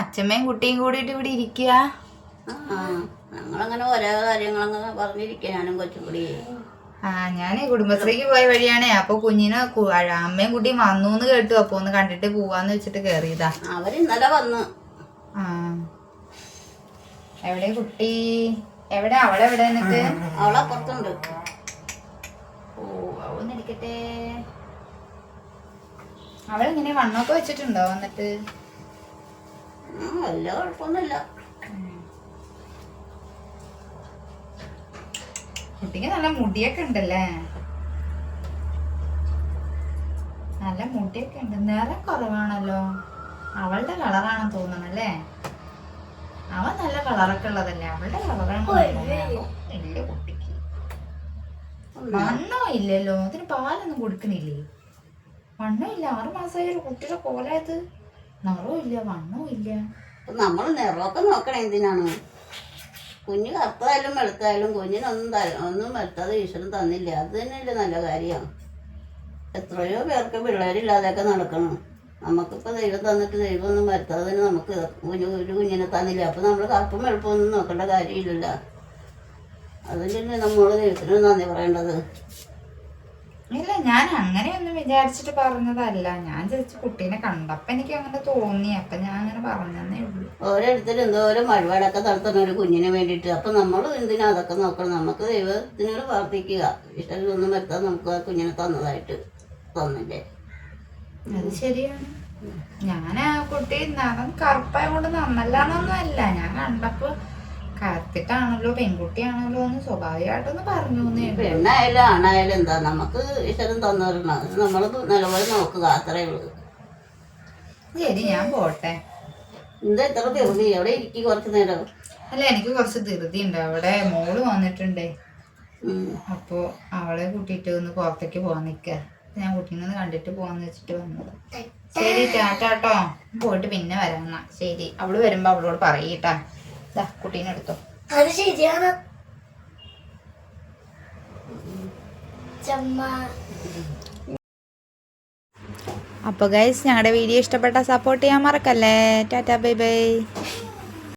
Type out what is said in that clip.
അച്ഛമ്മയും കുട്ടിയും കൂടിയിട്ട് ഇവിടെ ഇരിക്കുക. ഞങ്ങളങ്ങനെ ഓരോ കാര്യങ്ങളങ്ങനെ പറഞ്ഞിരിക്കുക ഞാനും കൊച്ചും കൂടി. ആ ഞാൻ കുടുംബശ്രീക്ക് പോയ വഴിയാണേ. അപ്പൊ കുഞ്ഞിനെ അമ്മയും കുട്ടിയും വന്നു എന്ന് കേട്ടു. അപ്പൊ ഒന്ന് കണ്ടിട്ട് പോവാന്ന് വെച്ചിട്ട് കേറിയതാ. അവർ ഇന്നലെ വന്നു. ആ. എവിടെ കുട്ടി? എവിടെ? അവളെവിടെ എന്നിട്ട്? അവളപ്പുറത്തുണ്ട് ഓ അവന്നിരിക്കട്ടെ അവളെങ്ങനെ വണ്ണൊക്കെ വെച്ചിട്ടുണ്ടോ വന്നിട്ട്? വലിയ കുഴപ്പമൊന്നുമില്ല. കുട്ടിക്ക് നല്ല മുടിയൊക്കെ ഉണ്ടല്ലേ? നല്ല മുടിയൊക്കെ ഉണ്ട്. നിറം കുറവാണല്ലോ. അവളുടെ കളറാണെന്ന് തോന്നണല്ലേ അവൻ നല്ല കളറൊക്കെ ഉള്ളതല്ലേ? അവളുടെ കളറാണ് ഇല്ല കുട്ടിക്ക്. വണ്ണോ ഇല്ലല്ലോ? അതിന് പാലൊന്നും കൊടുക്കണില്ലേ വണ്ണോ ഇല്ല. ആറു മാസമായ ഒരു കുട്ടിയുടെ കോലായത് നിറവും ഇല്ല വണ്ണവും ഇല്ല. നമ്മൾ നിറമൊക്കെ നോക്കണേ എന്തിനാണ്? കുഞ്ഞ് കറുത്തായാലും വെളുത്തായാലും കുഞ്ഞിനൊന്നും ഒന്നും വെളുത്തത് ഈശ്വരൻ തന്നില്ല. അത് തന്നെയല്ലേ നല്ല കാര്യമാണ് എത്രയോ പേർക്ക് പിള്ളേരില്ലാതെയൊക്കെ നടക്കണം. നമുക്കിപ്പോൾ ദൈവം തന്നിട്ട് ദൈവം ഒന്നും വരുത്താതെ തന്നെ നമുക്ക് കുഞ്ഞു ഒരു കുഞ്ഞിനെ തന്നില്ല. അപ്പം നമ്മൾ കറുപ്പും വെളുപ്പൊന്നും നോക്കേണ്ട കാര്യമില്ലല്ലോ. അതിന്റെ നമ്മൾ ദൈവത്തിന് നന്ദി പറയേണ്ടത്. ഇല്ല ഞാൻ അങ്ങനെയൊന്നും വിചാരിച്ചിട്ട് പറഞ്ഞതല്ല. ഞാൻ ജസ്റ്റ് കുട്ടീനെ കണ്ടപ്പോ എനിക്ക് അങ്ങനെ തോന്നി. അപ്പൊ ഞാൻ അങ്ങനെ പറഞ്ഞതന്നേ ഉള്ളൂ. ഓരോരുത്തരും എന്തോരം വഴിപാടൊക്കെ നടത്തുന്ന ഒരു കുഞ്ഞിന് വേണ്ടിയിട്ട്. അപ്പൊ നമ്മൾ എന്തിനാ അതൊക്കെ നോക്കണം? നമുക്ക് ദൈവത്തിനോട് പ്രാർത്ഥിക്കുക. ഇഷ്ടമൊന്നും വരുത്താൻ നമുക്ക് ആ കുഞ്ഞിനെ തന്നതായിട്ട് തന്നില്ലേ? അത് ശരിയാണ്. ഞാൻ ആ കുട്ടി കറുപ്പായ കൊണ്ട് നന്നല്ലാന്നൊന്നും അല്ല. ഞാൻ കണ്ടപ്പോ കറുത്തിട്ടാണല്ലോ പെൺകുട്ടിയാണല്ലോ എന്ന് സ്വാഭാവികമായിട്ടൊന്ന് പറഞ്ഞു. പെണ്ണായാലും ആണായാലും എന്താ? നമുക്ക് ഈശ്വരൻ തന്നവരണം അത് നമ്മൾ നിലപാട് നോക്കുക. അത്രേ ഉള്ളൂ. ശരി ഞാൻ പോട്ടെ. എന്താ ഇത്ര ധൃതി? അവിടെ ഇരിക്കും? കുറച്ച് നേരം. അല്ല എനിക്ക് കുറച്ച് ധൃതി ഉണ്ട്. അവിടെ മോൾ വന്നിട്ടുണ്ടേ. അപ്പോ അവളെ കൂട്ടിയിട്ട് ഒന്ന് പുറത്തേക്ക് പോവാൻ നിക്ക. ഞാൻ കുട്ടീനെ നിന്ന് കണ്ടിട്ട് പോവാന്ന് വെച്ചിട്ട് വന്നത് ശരി ടാറ്റാട്ടോ പോയിട്ട് പിന്നെ വരാന്നാ ശരി. അവൾ വരുമ്പോ അവളോട് പറയട്ടാ ദാ കുട്ടീനെ എടുത്തോ. അത് ശരിയാണ്. അപ്പോൾ ഗൈസ് ഞങ്ങളുടെ വീഡിയോ ഇഷ്ടപ്പെട്ട സപ്പോർട്ട് ചെയ്യാൻ മറക്കല്ലേ. Tata bye bye.